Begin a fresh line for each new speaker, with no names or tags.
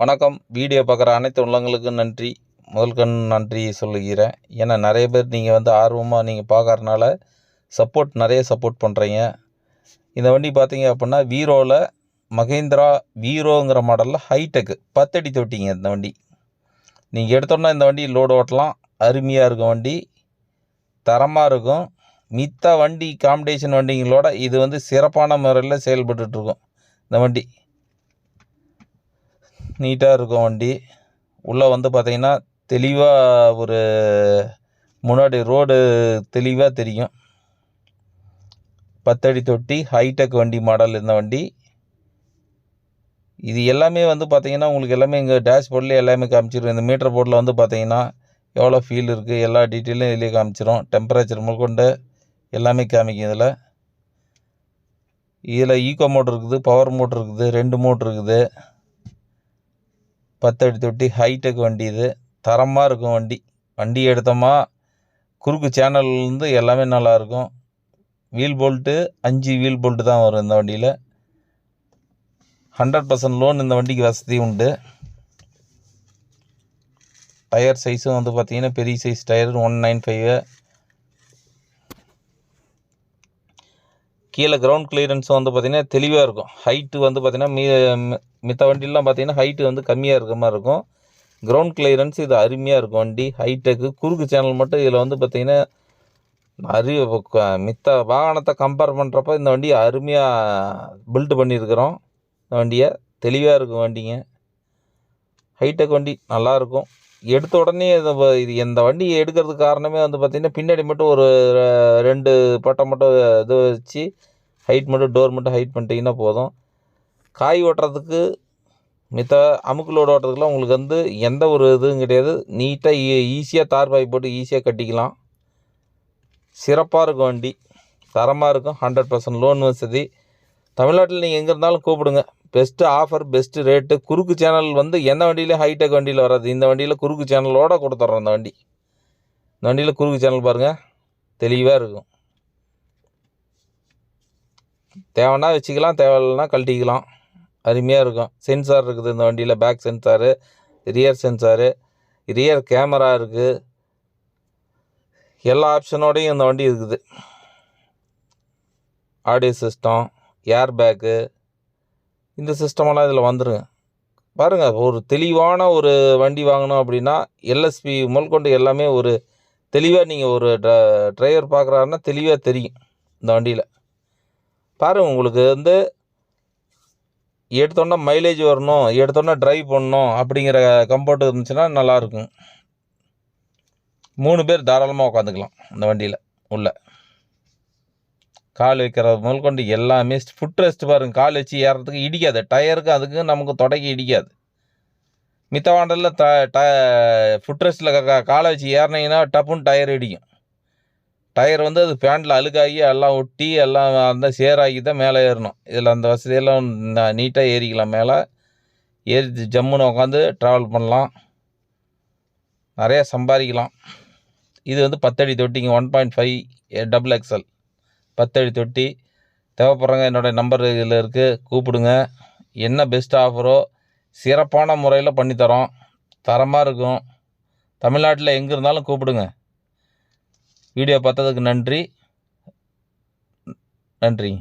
வணக்கம். வீடியோ பார்க்குற அனைத்து உள்ளங்களுக்கும் நன்றி. முதல் கண் நன்றி சொல்லுகிறேன். ஏன்னா நிறைய பேர் நீங்கள் வந்து ஆர்வமாக நீங்கள் பார்க்கறனால சப்போர்ட் நிறைய சப்போர்ட் பண்ணுறீங்க இந்த வண்டி பார்த்தீங்க அப்படின்னா வீரோவில் மகேந்திரா வீரோங்கிற மாடலில் ஹைடெக்கு பத்தடி தொட்டிங்க இந்த வண்டி. நீங்கள் எடுத்தோன்னா இந்த வண்டி லோடு ஓட்டலாம். அருமையாக இருக்கும் வண்டி. தரமாக இருக்கும். மித்த வண்டி காம்படிஷன் வண்டிங்களோட இது வந்து சிறப்பான முறையில் செயல்பட்டுருக்கும் இந்த வண்டி. நீட்டாக இருக்கும் வண்டி. உள்ளே வந்து பார்த்தீங்கன்னா தெளிவாக ஒரு முன்னாடி ரோடு தெளிவாக தெரியும். பத்தடி தொட்டி ஹைடெக் வண்டி மாடல் இருந்த வண்டி. இது எல்லாமே வந்து பார்த்தீங்கன்னா உங்களுக்கு எல்லாமே இங்கே டேஷ்போர்ட்லேயே எல்லாமே காமிச்சிடும் இந்த மீட்டர் போர்டில் வந்து பார்த்தீங்கன்னா எவ்வளோ ஃபீல் இருக்குது எல்லா டீட்டெயிலும் இதுலேயே காமிச்சிடும் டெம்பரேச்சர் முதற்கொண்டு எல்லாமே காமிக்கும் இதில். இதில் ஈகோ மோட்ரு இருக்குது பவர் மோட்ரு இருக்குது ரெண்டு மோட்ரு இருக்குது. பத்தடி தொட்டி ஹைடெக் வண்டி இது. தரமாக இருக்கும் வண்டி. வண்டி எடுத்தோமா குறுக்கு சேனல்லேருந்து எல்லாமே நல்லாயிருக்கும். வீல் போல்ட்டு அஞ்சு வீல் போல்ட்டு தான் வரும் இந்த வண்டியில். ஹண்ட்ரட் பர்சன்ட் லோன் இந்த வண்டிக்கு வசதி உண்டு. டயர் சைஸும் வந்து பார்த்திங்கன்னா பெரிய size tyre one nine five கீழே கிரவுண்ட் கிளியரன்ஸ் வந்து பார்த்திங்கன்னா தெளிவாக இருக்கும். ஹைட்டு வந்து பார்த்திங்கன்னா மீ மி- மித்த வண்டிலாம் பார்த்திங்கன்னா ஹைட்டு வந்து கம்மியாக இருக்க மாதிரி இருக்கும். கிரவுண்ட் கிளியரன்ஸ் இது அருமையாக இருக்கும் வண்டி. ஹைடெக்கு குறுக்கு சேனல் மட்டும் இதில் வந்து பார்த்திங்கன்னா அரிய மித்த வாகனத்தை கம்பேர் பண்ணுறப்ப இந்த வண்டியை அருமையாக பில்ட் பண்ணியிருக்கிறோம். இந்த வண்டியை தெளிவாக இருக்கும் வண்டிங்க. ஹைடெக் வண்டி நல்லாயிருக்கும் எடுத்த உடனே இது இந்த வண்டி எடுக்கிறதுக்கு காரணமே வந்து பார்த்திங்கன்னா பின்னாடி மட்டும் ஒரு ரெண்டு பட்டம் மட்டும் இது வச்சு ஹைட் மட்டும் டோர் மட்டும் ஹைட் பண்ணிட்டீங்கன்னா போதும். காய் ஓட்டுறதுக்கு மித்த அமுக்கு லோடு ஓட்டுறதுக்குலாம் உங்களுக்கு வந்து எந்த ஒரு இதுவும் கிடையாது. நீட்டாக ஈஸியாக e- தார் பாய் போட்டு ஈஸியாக கட்டிக்கலாம். சிறப்பாக இருக்கும் வண்டி. தரமாக இருக்கும். ஹண்ட்ரட் பர்சன்ட் லோன் வசதி. தமிழ்நாட்டில் நீங்கள் எங்கே இருந்தாலும் கூப்பிடுங்க. பெஸ்ட்டு ஆஃபர் பெஸ்ட்டு ரேட்டு குறுக்கு சேனல் வந்து எந்த வண்டியிலையும் ஹைடெக் வண்டியில் வராது. இந்த வண்டியில் குறுக்கு சேனலோட கொடுத்துட்றோம் இந்த வண்டி. இந்த வண்டியில் குறுக்கு சேனல் பாருங்கள் தெளிவாக இருக்கும். தேவைன்னா வச்சுக்கலாம் தேவையில்லைனா கழட்டிக்கலாம். அருமையாக இருக்கும். சென்சார் இருக்குது இந்த வண்டியில். Back sensor rear sensor rear camera இருக்குது எல்லா ஆப்ஷனோடையும் இந்த வண்டி இருக்குது. ஆடியோ சிஸ்டம் ஏர் பேக்கு இந்த சிஸ்டமெல்லாம் இதில் வந்துடுங்க பாருங்கள் ஒரு தெளிவான ஒரு வண்டி வாங்கணும் அப்படின்னா எல்எஸ்பி முதற்கொண்டு எல்லாமே ஒரு தெளிவாக நீங்கள் ஒரு டிரைவர் பார்க்குறாருன்னா தெளிவாக தெரியும் இந்த வண்டியில். பாருங்கள் உங்களுக்கு வந்து எடுத்தோன்னா மைலேஜ் வரணும் எடுத்தோன்னா ட்ரைவ் பண்ணணும் அப்படிங்கிற கம்ஃபர்ட் இருந்துச்சுன்னா நல்லாயிருக்கும் மூணு பேர் தாராளமாக உட்காந்துக்கலாம் இந்த வண்டியில் உள்ளே. கால் வைக்கிறது முதல் கொண்டு எல்லாமே ஃபுட் ரெஸ்ட் பாருங்க. கால் வச்சு ஏறுறதுக்கு இடிக்காது. டயருக்கு அதுக்கு நமக்கு தொடக்கி இடிக்காது. மித்த வாண்டலில் த ட ஃபுட் ரெஸ்ட்டில் காலை வச்சு ஏறினீங்கன்னா டப்புன்னு டயர் இடிக்கும். டயர் வந்து அது பேண்டில் அழுக்காகி எல்லாம் ஒட்டி எல்லாம் அந்த சேராகி தான் மேலே ஏறணும். இதில் அந்த வசதியெல்லாம் நீட்டாக ஏறிக்கலாம் மேலே. ஏறி ஜம்முன்னு உட்காந்து ட்ராவல் பண்ணலாம். நிறையா சம்பாதிக்கலாம். இது வந்து பத்தடி தொட்டிங்க. One point five double XL பத்தடி தொட்டி. தேவைப்படுறவங்க என்னோடய நம்பர் இதில் இருக்குது கூப்பிடுங்க. என்ன பெஸ்ட் ஆஃபரோ சிறப்பான முறையில் பண்ணித்தரோம். தரமாக இருக்கும். தமிழ்நாட்டில் எங்கே இருந்தாலும் கூப்பிடுங்க. வீடியோ பார்த்ததுக்கு நன்றி. நன்றி.